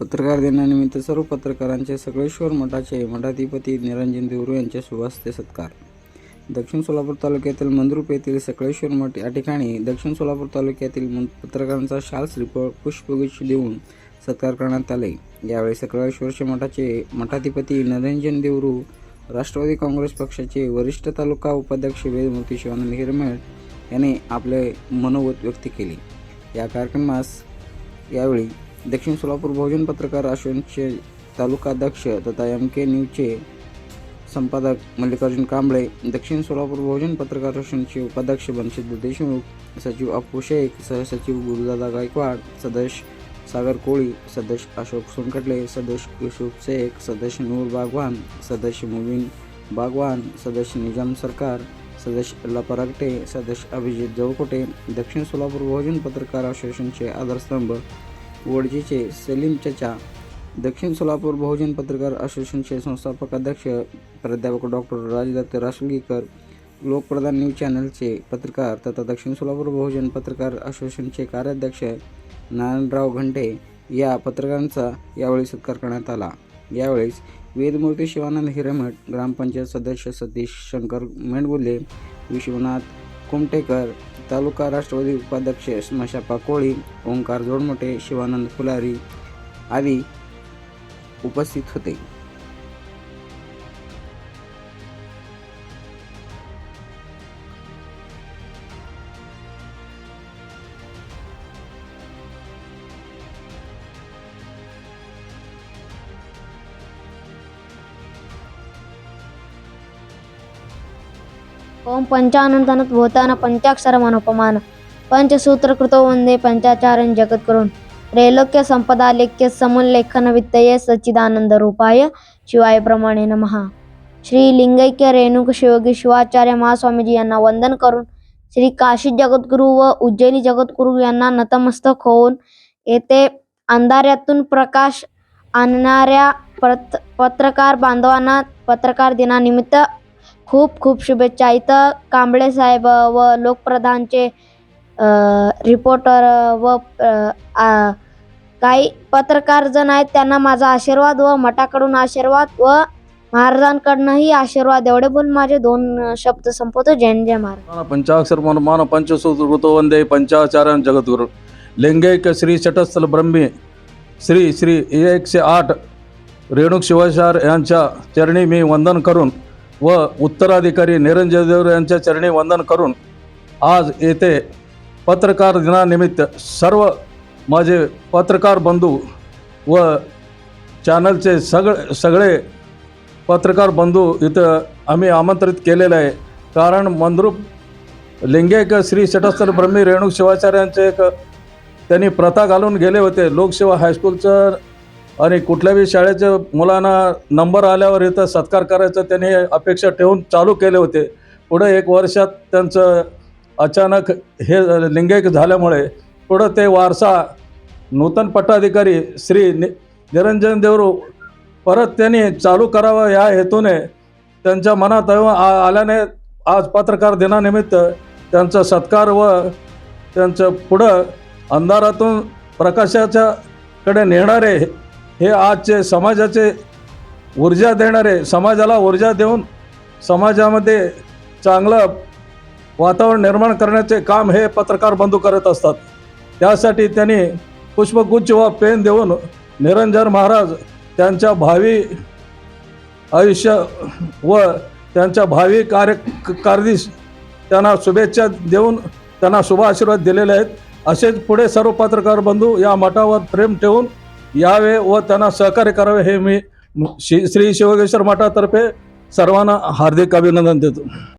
पत्रकार दिनानिमित्त सर्व पत्रकारांचे सगळेश्वर मठाचे मठाधिपती निरंजन देवरू यांच्या शुभहस्ते सत्कार. दक्षिण सोलापूर तालुक्यातील मंद्रुप येथील सकळेश्वर मठ या ठिकाणी दक्षिण सोलापूर तालुक्यातील पत्रकारांचा शाल श्रीफळ पुष्पगुच्छ देऊन सत्कार करण्यात आले. यावेळी सकळेश्वरचे मठाचे मठाधिपती निरंजन देवरू राष्ट्रवादी काँग्रेस पक्षाचे वरिष्ठ तालुका उपाध्यक्ष वेदमूर्ती शिवानंद हिरमेळ यांनी आपले मनोगत व्यक्त केले. या कार्यक्रमास यावेळी दक्षिण सोलापूर बहुजन पत्रकार अश्वनचे तालुकाध्यक्ष तथा एम के न्यूजचे संपादक मल्लिकार्जुन कांबळे दक्षिण सोलापूर बहुजन पत्रकार अश्वनचे उपाध्यक्ष बनसिद्ध देशमुख सचिव अप्पू शेख सहसचिव गुरुदादा गायकवाड सदस्य सागर कोळी सदस्य अशोक सोनकटले सदस्य युसुफ शेख सदस्य नूर बागवान सदस्य मुबीन बागवान सदस्य निजाम सरकार सदस्य अल्ला परागटे सदस्य अभिजित जवकोटे दक्षिण सोलापूर बहुजन पत्रकार असोसिएशनचे आधारस्तंभ वडजीचे सलीम चचा दक्षिण सोलापूर बहुजन पत्रकार असोसिएशनचे संस्थापक अध्यक्ष प्राध्यापक डॉक्टर राजदत्त रासुलगीकर लोकप्रधान न्यूज चॅनलचे पत्रकार तथा दक्षिण सोलापूर बहुजन पत्रकार असोसिएशनचे कार्याध्यक्ष नारायणराव घंटे या पत्रकारांचा यावेळी सत्कार करण्यात आला. यावेळेस वेदमूर्ती शिवानंद हिरेमठ ग्रामपंचायत सदस्य सतीश शंकर मेंडबुले विश्वनाथ कुमटेकर तालुका राष्ट्रवादी उपाध्यक्ष स्मशापा कोळी ओंकार जोडमोठे शिवानंद फुलारी आदी उपस्थित होते. ओम पंचानंतन भूतान पंचाक्षरमनुपमान पंचसूत्रकृतो वंदे पंचाचार्यं जगद्गुरुन् त्रैलोक्य संपदा लेख्य समुल्लेखन वित्तये सच्चिदानंद रूपाय शिवाय प्रमाणे नमः. श्री लिंगैक्य रेणुक शिवगी शिवाचार्य महास्वामीजी यांना वंदन करून श्री काशी जगद्गुरू व उज्जैनी जगद्गुरू यांना नतमस्तक होऊन येथे अंधाऱ्यातून प्रकाश आणणाऱ्या पत्रकार बांधवांना पत्रकार दिनानिमित्त खूप खूप शुभेच्छा. इथं कांबळे साहेब व लोकप्रधानचे रिपोर्टर व आ, काही पत्रकार जण आहेत त्यांना माझा आशीर्वाद व मठाकडून आशीर्वाद व महाराजांकडनंही आशीर्वाद. एवढे बोलून माझे दोन शब्द संपवतो. जैन जय महाराज. पंचाक्षर मनमान पंचसूत्रकृतो वंदे पंचाचार्य जगद्गुरु. लिंगैक श्री चटस्थल ब्रह्मी श्री श्री एकशे आठ रेणुक शिवाचार यांच्या चरणी मी वंदन करून व उत्तराधिकारी निरंजय देव यांच्या चरणी वंदन करून आज येथे पत्रकार दिनानिमित्त सर्व माझे पत्रकार बंधू व चॅनलचे सगळे सगळे पत्रकार बंधू इथं आम्ही आमंत्रित केलेलं आहे. कारण मंद्रूप लिंगेक श्री शटस्थल ब्रह्मी रेणुक शिवाचार्यांचे एक त्यांनी प्रथा घालून गेले होते. लोकसेवा हायस्कूलचं आणि कुठल्याही शाळेच्या मुलांना नंबर आल्यावर इथं सत्कार करायचं त्यांनी अपेक्षा ठेवून चालू केले होते. पुढे एक वर्षात त्यांचं अचानक हे लिंगैक झाल्यामुळे पुढं ते वारसा नूतन पट्टाधिकारी श्री नि निरंजन देवरू परत त्यांनी चालू करावं या हेतूने त्यांच्या मनात आ- आल्याने आज पत्रकार दिनानिमित्त त्यांचा सत्कार व त्यांचं पुढं अंधारातून प्रकाशाच्याकडे नेणारे हे आजचे समाजाचे ऊर्जा देणारे समाजाला ऊर्जा देऊन समाजामध्ये चांगलं वातावरण निर्माण करण्याचे काम हे पत्रकार बंधू करत असतात. त्यासाठी त्यांनी पुष्पगुच्छ व पेन देऊन निरंजन महाराज त्यांच्या भावी आयुष्य व त्यांच्या भावी कार्य कारदीस त्यांना शुभेच्छा देऊन त्यांना शुभ आशीर्वाद दिलेले आहेत. असेच पुढे सर्व पत्रकार बंधू या मठावर प्रेम ठेवून यावे व त्यांना सहकार्य करावे हे मी श्री श्री शिवगेश्वर मठातर्फे सर्वांना हार्दिक अभिनंदन देतो